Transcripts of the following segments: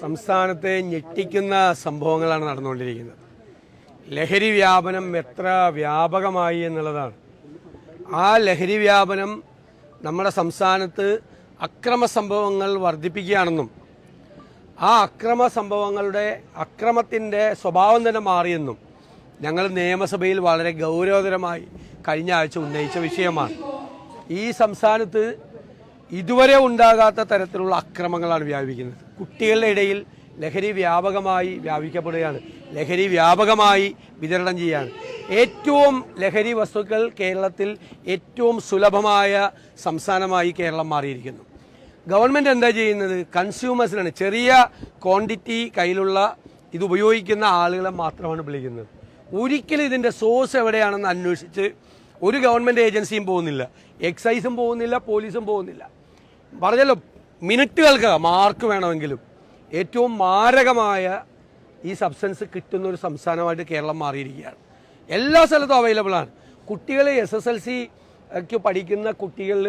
സംസ്ഥാനത്തെ ഞെട്ടിക്കുന്ന സംഭവങ്ങളാണ് നടന്നുകൊണ്ടിരിക്കുന്നത്. ലഹരി വ്യാപനം എത്ര വ്യാപകമായി എന്നുള്ളതാണ്. ആ ലഹരി വ്യാപനം നമ്മുടെ സംസ്ഥാനത്ത് അക്രമ സംഭവങ്ങൾ വർദ്ധിപ്പിക്കുകയാണെന്നും ആ അക്രമ സംഭവങ്ങളുടെ അക്രമത്തിന്റെ സ്വഭാവം തന്നെ മാറിയെന്നും ഞങ്ങൾ നിയമസഭയിൽ വളരെ ഗൗരവതരമായി കഴിഞ്ഞ ആഴ്ച ഉന്നയിച്ച വിഷയമാണ്. ഈ സംസ്ഥാനത്ത് ഇതുവരെ ഉണ്ടാകാത്ത തരത്തിലുള്ള അക്രമങ്ങളാണ് വ്യാപിക്കുന്നത് കുട്ടികളുടെ ഇടയിൽ ലഹരി വ്യാപകമായി വ്യാപിക്കപ്പെടുകയാണ്. ലഹരി വ്യാപകമായി വിതരണം ചെയ്യുകയാണ്. ഏറ്റവും ലഹരി വസ്തുക്കൾ കേരളത്തിൽ ഏറ്റവും സുലഭമായ സംസ്ഥാനമായി കേരളം മാറിയിരിക്കുന്നു. ഗവൺമെന്റ് എന്താ ചെയ്യുന്നത്? കൺസ്യൂമേഴ്സിനാണ് ചെറിയ ക്വാണ്ടിറ്റി കയ്യിലുള്ള ഇത് ഉപയോഗിക്കുന്ന ആളുകളെ മാത്രമാണ് വിളിക്കുന്നത്. ഒരിക്കലും ഇതിന്റെ സോഴ്സ് എവിടെയാണെന്ന് അന്വേഷിച്ച് ഒരു ഗവൺമെന്റ് ഏജൻസിയും പോകുന്നില്ല. എക്സൈസും പോകുന്നില്ല പോലീസും പോകുന്നില്ല. പറഞ്ഞല്ലോ മിനിറ്റുകൾക്ക് മാർക്ക് വേണമെങ്കിലും. ഏറ്റവും മാരകമായ ഈ സബ്സ്റ്റൻസ് കിട്ടുന്ന ഒരു സംസ്ഥാനമായിട്ട് കേരളം മാറിയിരിക്കുകയാണ്. എല്ലാ സ്ഥലത്തും അവൈലബിൾ ആണ്. കുട്ടികൾ എസ് എസ് എൽ സിക്ക് പഠിക്കുന്ന കുട്ടികൾ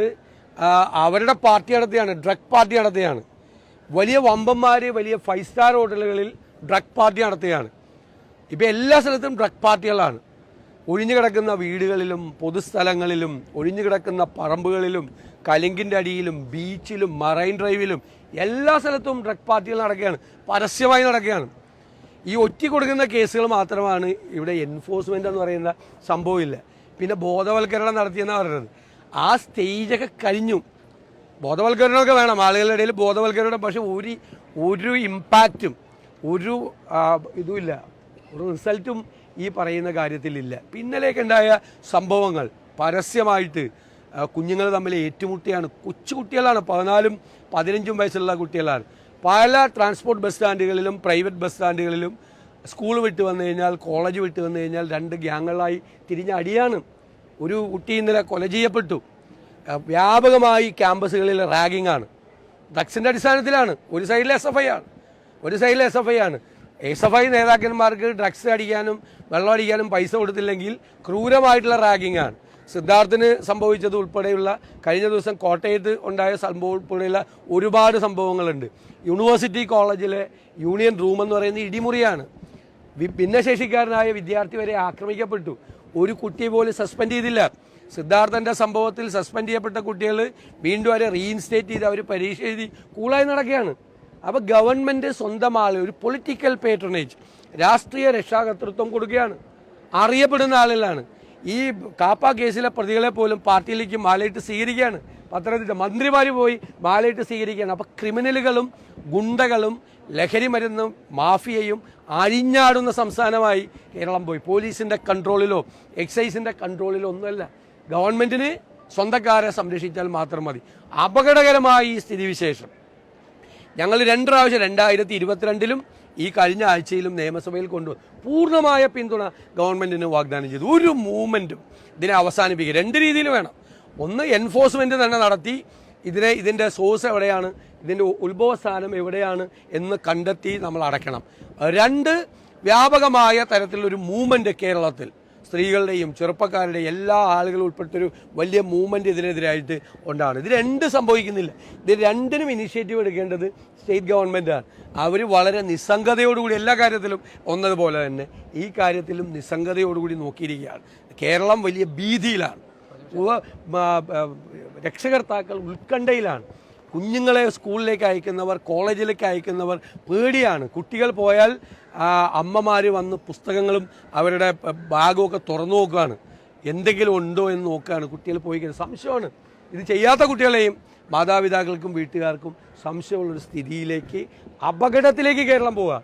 അവരുടെ പാർട്ടി നടത്തുകയാണ് ഡ്രഗ് പാർട്ടി നടത്തുകയാണ് വലിയ വമ്പന്മാർ വലിയ ഫൈവ് സ്റ്റാർ ഹോട്ടലുകളിൽ ഡ്രഗ് പാർട്ടി നടത്തുകയാണ് ഇപ്പം എല്ലാ സ്ഥലത്തും ഡ്രഗ് പാർട്ടികളാണ് ഒഴിഞ്ഞു കിടക്കുന്ന വീടുകളിലും പൊതുസ്ഥലങ്ങളിലും ഒഴിഞ്ഞു കിടക്കുന്ന പറമ്പുകളിലും കലിങ്കിന്റെ അടിയിലും ബീച്ചിലും മറൈൻ ഡ്രൈവിലും എല്ലാ സ്ഥലത്തും ഡ്രഗ് പാർട്ടികൾ നടക്കുകയാണ്. പരസ്യമായി നടക്കുകയാണ്. ഈ ഒറ്റ കൊടുക്കുന്ന കേസുകൾ മാത്രമാണ് ഇവിടെ എൻഫോഴ്സ്മെന്റ് എന്ന് പറയുന്ന സംഭവമില്ല. പിന്നെ ബോധവൽക്കരണം നടത്തിയെന്നാണ് പറയുന്നത്. ആ സ്റ്റേജൊക്കെ കഴിഞ്ഞു. ബോധവൽക്കരണമൊക്കെ വേണം. ആളുകളുടെ ഇടയിൽ ബോധവൽക്കരണം പക്ഷേ ഒരു ഒരു ഇമ്പാക്റ്റും ഒരു ഇതുമില്ല. റിസൾട്ടും ഈ പറയുന്ന കാര്യത്തിലില്ല പിന്നലേക്ക് ഉണ്ടായ സംഭവങ്ങൾ പരസ്യമായിട്ട് കുഞ്ഞുങ്ങൾ തമ്മിൽ ഏറ്റുമുട്ടിയാണ്. കൊച്ചു കുട്ടികളാണ് പതിനാലും പതിനഞ്ചും വയസ്സുള്ള കുട്ടികളാണ്. പല ട്രാൻസ്പോർട്ട് ബസ് സ്റ്റാൻഡുകളിലും പ്രൈവറ്റ് ബസ് സ്റ്റാൻഡുകളിലും സ്കൂൾ വിട്ട് വന്നു കഴിഞ്ഞാൽ കോളേജ് വിട്ട് വന്നു കഴിഞ്ഞാൽ രണ്ട് ഗ്യാങ്ങുകളായി തിരിഞ്ഞ അടിയാണ്. ഒരു കുട്ടി ഇന്നലെ കൊല ചെയ്യപ്പെട്ടു. വ്യാപകമായി ക്യാമ്പസുകളിൽ റാഗിങ്ങാണ്. ആണ് ഡ്രഗ്സിന്റെ അടിസ്ഥാനത്തിലാണ്. ഒരു സൈഡിൽ എസ് എഫ് ഐ ആണ്. ഒരു സൈഡിൽ എസ് എഫ് ഐ ആണ്. എസ് എഫ് ഐ നേതാക്കന്മാർക്ക് ഡ്രഗ്സ് അടിക്കാനും വെള്ളം അടിക്കാനും പൈസ കൊടുത്തില്ലെങ്കിൽ ക്രൂരമായിട്ടുള്ള റാഗിംഗ് ആണ്. സിദ്ധാർത്ഥിന് സംഭവിച്ചത് ഉൾപ്പെടെയുള്ള കഴിഞ്ഞ ദിവസം കോട്ടയത്ത് ഉണ്ടായ സംഭവം ഉൾപ്പെടെയുള്ള ഒരുപാട് സംഭവങ്ങളുണ്ട്. യൂണിവേഴ്സിറ്റി കോളേജിലെ യൂണിയൻ റൂം എന്ന് പറയുന്ന ഇടിമുറിയാണ്. ഭിന്നശേഷിക്കാരനായ വിദ്യാർത്ഥി വരെ ആക്രമിക്കപ്പെട്ടു. ഒരു കുട്ടിയെ പോലും സസ്പെൻഡ് ചെയ്തില്ല. സിദ്ധാർത്ഥന്റെ സംഭവത്തിൽ സസ്പെൻഡ് ചെയ്യപ്പെട്ട കുട്ടികൾ വീണ്ടും അവരെ റീഇൻസ്റ്റേറ്റ് ചെയ്ത് അവർ പരീക്ഷ എഴുതി കൂളായി നടക്കുകയാണ്. അപ്പോൾ ഗവൺമെന്റ് സ്വന്തമാളെ ഒരു പൊളിറ്റിക്കൽ പേട്രണേജ് രാഷ്ട്രീയ രക്ഷാകർത്തൃത്വം കൊടുക്കുകയാണ്. അറിയപ്പെടുന്ന ആളുകളാണ് ഈ കാപ്പ കേസിലെ പ്രതികളെ പോലും പാർട്ടിയിലേക്ക് മാലയിട്ട് സ്വീകരിക്കുകയാണ്. പത്തനംതിട്ട മന്ത്രിമാർ പോയി മാലയിട്ട് സ്വീകരിക്കുകയാണ്. അപ്പോൾ ക്രിമിനലുകളും ഗുണ്ടകളും ലഹരി മരുന്നും മാഫിയയും അഴിഞ്ഞാടുന്ന സംസ്ഥാനമായി കേരളം പോയി. പോലീസിന്റെ കൺട്രോളിലോ എക്സൈസിന്റെ കൺട്രോളിലോ ഒന്നുമല്ല. ഗവൺമെന്റിന് സ്വന്തക്കാരെ സംരക്ഷിച്ചാൽ മാത്രം മതി. അപകടകരമായ ഈ സ്ഥിതിവിശേഷം. ഞങ്ങൾ രണ്ട് പ്രാവശ്യം രണ്ടായിരത്തി ഇരുപത്തിരണ്ടിലും ഈ കഴിഞ്ഞ ആഴ്ചയിലും നിയമസഭയിൽ കൊണ്ടുവന്നു പൂർണമായ പിന്തുണ ഗവൺമെന്റിന് വാഗ്ദാനം ചെയ്തു. ഒരു മൂവ്മെന്റും ഇതിനെ അവസാനിപ്പിക്കുക. രണ്ട് രീതിയിൽ വേണം. ഒന്ന് എൻഫോഴ്സ്മെന്റ് തന്നെ നടത്തി ഇതിനെ ഇതിന്റെ സോഴ്സ് എവിടെയാണ് ഇതിന്റെ ഉത്ഭവസ്ഥാനം എവിടെയാണ് എന്ന് കണ്ടെത്തി നമ്മൾ അടയ്ക്കണം. രണ്ട് വ്യാപകമായ തരത്തിലൊരു മൂവ്മെന്റ് കേരളത്തിൽ. സ്ത്രീകളുടെയും ചെറുപ്പക്കാരുടെയും എല്ലാ ആളുകളും ഉൾപ്പെട്ടൊരു വലിയ മൂവ്മെന്റ് ഇതിനെതിരായിട്ട് ഉണ്ടാണ്. ഇത് രണ്ട് സംഭവിക്കുന്നില്ല. ഇത് രണ്ടിനും ഇനിഷ്യേറ്റീവ് എടുക്കേണ്ടത് സ്റ്റേറ്റ് ഗവൺമെന്റാണ് അവർ വളരെ നിസ്സംഗതയോടുകൂടി എല്ലാ കാര്യത്തിലും ഒന്നതുപോലെ തന്നെ ഈ കാര്യത്തിലും നിസ്സംഗതയോടുകൂടി നോക്കിയിരിക്കുകയാണ്. കേരളം വലിയ ഭീതിയിലാണ്. രക്ഷകർത്താക്കൾ ഉത്കണ്ഠയിലാണ്. കുഞ്ഞുങ്ങളെ സ്കൂളിലേക്ക് അയക്കുന്നവർ കോളേജിലേക്ക് അയക്കുന്നവർ പേടിയാണ്. കുട്ടികൾ പോയാൽ അമ്മമാർ വന്ന് പുസ്തകങ്ങളും അവരുടെ ബാഗുമൊക്കെ തുറന്നു നോക്കുകയാണ്. എന്തെങ്കിലും ഉണ്ടോ എന്ന് നോക്കുകയാണ്. കുട്ടികൾ പോയി കഴിഞ്ഞാൽ സംശയമാണ്. ഇത് ചെയ്യാത്ത കുട്ടികളെയും മാതാപിതാക്കൾക്കും വീട്ടുകാർക്കും സംശയമുള്ളൊരു സ്ഥിതിയിലേക്ക് അപകടത്തിലേക്ക് കേരളം പോവുക.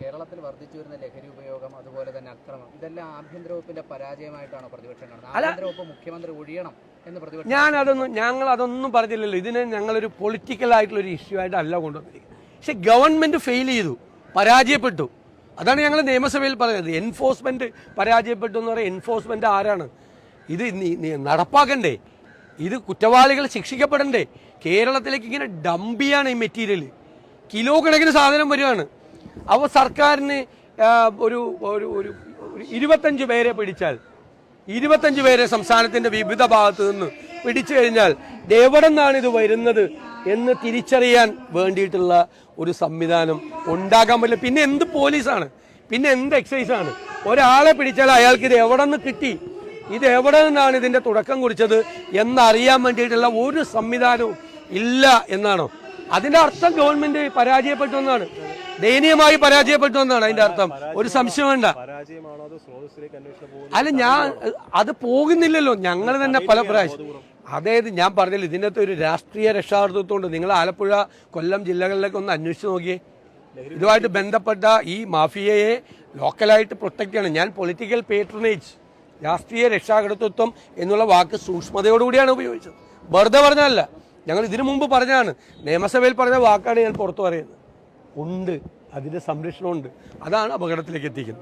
കേരളത്തിൽ വർദ്ധിച്ചു വരുന്ന ലഹരി ഉപയോഗം അതുപോലെ തന്നെ അക്രമം ഇതെല്ലാം ആഭ്യന്തര വകുപ്പിന്റെ പരാജയമായിട്ടാണോ പ്രതിപക്ഷം കാണുന്നത്. ആഭ്യന്തര വകുപ്പ് മുഖ്യമന്ത്രി ഒഴിയണം എന്ന് പ്രതിപക്ഷം ഞാൻ അതൊന്നും ഞങ്ങൾ അതൊന്നും പറഞ്ഞില്ലല്ലോ. ഇതിനെ ഞങ്ങളൊരു പൊളിറ്റിക്കൽ ആയിട്ടുള്ള ഒരു ഇഷ്യൂ ആയിട്ടല്ല കൊണ്ടുവന്നിരിക്കുന്നത്. പക്ഷെ ഗവൺമെന്റ് ഫെയിൽ ചെയ്തു പരാജയപ്പെട്ടു. അതാണ് ഞങ്ങൾ നിയമസഭയിൽ പറയുന്നത്. എൻഫോഴ്സ്മെന്റ് പരാജയപ്പെട്ടു എന്ന് പറയുന്നത് എൻഫോഴ്സ്മെന്റ് ആരാണ്? ഇത് നടപ്പാക്കണ്ടേ. ഇത് കുറ്റവാളികൾ ശിക്ഷിക്കപ്പെടണ്ടേ. കേരളത്തിലേക്ക് ഇങ്ങനെ ഡംപ് ചെയ്യാണ് ഈ മെറ്റീരിയൽ കിലോ കണക്കിന് സാധനം വരികയാണ് അപ്പോൾ സർക്കാരിന് ഒരു ഒരു ഒരു ഇരുപത്തഞ്ച് പേരെ പിടിച്ചാൽ ഇരുപത്തഞ്ച് പേരെ സംസ്ഥാനത്തിന്റെ വിവിധ ഭാഗത്തു നിന്ന് പിടിച്ചു കഴിഞ്ഞാൽ എവിടെ നിന്നാണ് ഇത് വരുന്നത് എന്ന് തിരിച്ചറിയാൻ വേണ്ടിയിട്ടുള്ള ഒരു സംവിധാനം ഉണ്ടാക്കാൻ പറ്റില്ല. പിന്നെ എന്ത് പോലീസാണ്? പിന്നെ എന്ത് എക്സൈസാണ്? ഒരാളെ പിടിച്ചാൽ അയാൾക്ക് ഇത് എവിടെ നിന്ന് കിട്ടി? ഇത് എവിടെ നിന്നാണ് ഇതിന്റെ തുടക്കം കുറിച്ചത് എന്നറിയാൻ വേണ്ടിയിട്ടുള്ള ഒരു സംവിധാനവും ഇല്ല എന്നാണോ? അതിന്റെ അർത്ഥം ഗവൺമെന്റ് പരാജയപ്പെട്ടു എന്നാണ്. ദയനീയമായി പരാജയപ്പെട്ടു എന്നാണ് അതിന്റെ അർത്ഥം. ഒരു സംശയം വേണ്ട. അല്ല ഞാൻ അത് പോകുന്നില്ലല്ലോ. ഞങ്ങൾ തന്നെ പല പ്രാവശ്യം. അതായത് ഞാൻ പറഞ്ഞില്ല ഇതിനകത്ത് ഒരു രാഷ്ട്രീയ രക്ഷാകർത്തൃത്വമുണ്ട് നിങ്ങൾ ആലപ്പുഴ കൊല്ലം ജില്ലകളിലേക്ക് ഒന്ന് അന്വേഷിച്ച് നോക്കിയേ. ഇതുമായിട്ട് ബന്ധപ്പെട്ട ഈ മാഫിയയെ ലോക്കലായിട്ട് പ്രൊട്ടക്ട് ചെയ്യണം. ഞാൻ പൊളിറ്റിക്കൽ പേട്രണേജ് രാഷ്ട്രീയ രക്ഷാകർത്തൃത്വം എന്നുള്ള വാക്ക് സൂക്ഷ്മതയോടുകൂടിയാണ് ഉപയോഗിച്ചത്. വെറുതെ പറഞ്ഞതല്ല. ഞങ്ങൾ ഇതിനു മുമ്പ് പറഞ്ഞാണ് നിയമസഭയിൽ പറഞ്ഞ വാക്കാണ് ഞാൻ പുറത്തു പറയുന്നത്. ഉണ്ട്. അതിന്റെ സംരക്ഷണമുണ്ട്. അതാണ് അപകടത്തിലേക്ക് എത്തിക്കുന്നത്.